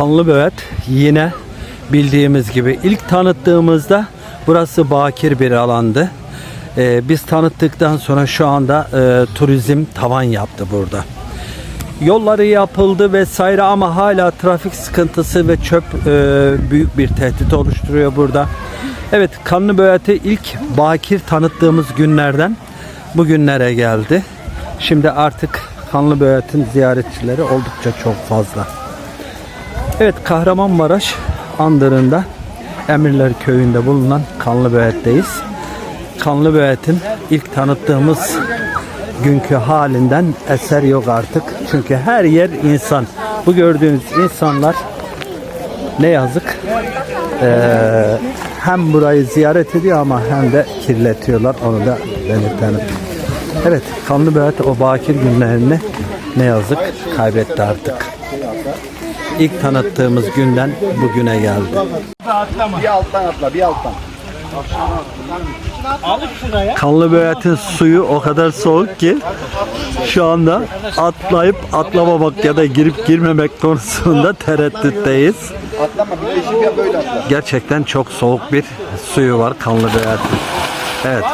Kanlıböğet yine bildiğimiz gibi ilk tanıttığımızda burası bakir bir alandı. Ee, biz tanıttıktan sonra şu anda e, turizm tavan yaptı burada. Yolları yapıldı vesaire ama hala trafik sıkıntısı ve çöp e, büyük bir tehdit oluşturuyor burada. Evet Kanlıböğet'i ilk bakir tanıttığımız günlerden bugünlere geldi. Şimdi artık Kanlıböğet'in ziyaretçileri oldukça çok fazla. Evet Kahramanmaraş Andırı'nda Emirler Köyü'nde bulunan Kanlıböğet'teyiz. Kanlıböğet'in ilk tanıttığımız günkü halinden eser yok artık. Çünkü her yer insan. Bu gördüğünüz insanlar ne yazık eee, hem burayı ziyaret ediyor ama hem de kirletiyorlar. Onu da belirtelim. Evet Kanlıböğet o bakir günlerini ne yazık kaybetti artık. İlk tanıttığımız günden bugüne geldi. Bir alttan atla, bir alttan. Kanlıböğet'in suyu o kadar soğuk ki şu anda atlayıp atlamamak ya da girip girmemek konusunda tereddütteyiz. Gerçekten çok soğuk bir suyu var Kanlıböğet'in. Evet.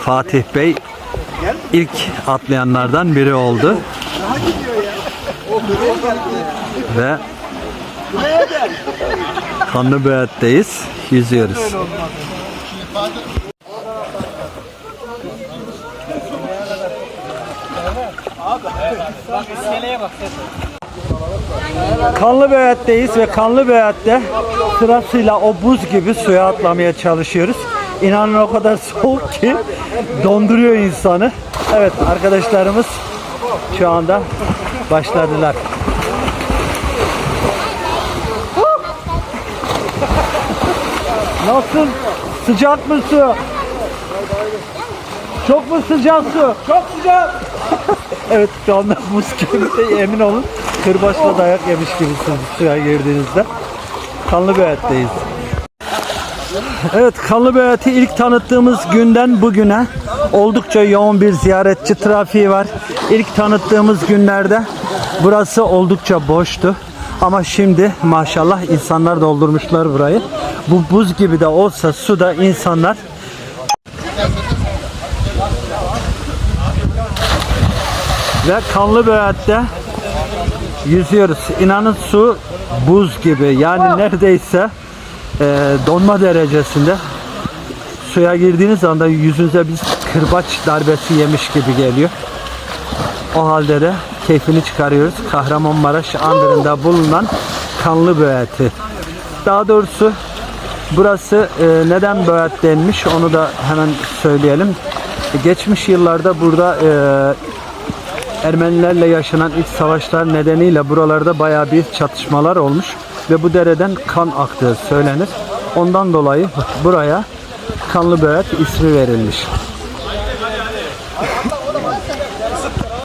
Fatih Bey ilk atlayanlardan biri oldu. Ve Kanlıböğet'teyiz. Yüzüyoruz. Kanlıböğet'teyiz ve Kanlıböğet'te sırasıyla o buz gibi suya atlamaya çalışıyoruz. İnanın o kadar soğuk ki donduruyor insanı. Evet arkadaşlarımız şu anda başladılar. Nasıl? Sıcak mı su? Çok mu sıcak su? Çok sıcak. evet şu anda buz gibi bir emin olun. Kırbaçla dayak yemiş gibisiniz suya girdiğinizde. Kanlıböğet'teyiz. Evet Kanlıböğet'i ilk tanıttığımız günden bugüne oldukça yoğun bir ziyaretçi trafiği var. İlk tanıttığımız günlerde burası oldukça boştu. Ama şimdi maşallah insanlar doldurmuşlar burayı. Bu buz gibi de olsa suda insanlar ve Kanlıböğet'te yüzüyoruz. İnanın su buz gibi. Yani neredeyse e, donma derecesinde. Suya girdiğiniz anda yüzünüze bir kırbaç darbesi yemiş gibi geliyor. O halde de keyfini çıkarıyoruz. Kahramanmaraş Andırı'nda bulunan Kanlıböğet'i. Daha doğrusu burası e, neden Böğet denmiş onu da hemen söyleyelim. Geçmiş yıllarda burada e, Ermenilerle yaşanan iç savaşlar nedeniyle buralarda bayağı bir çatışmalar olmuş ve bu dereden kan aktığı söylenir. Ondan dolayı buraya Kanlıböğet ismi verilmiş.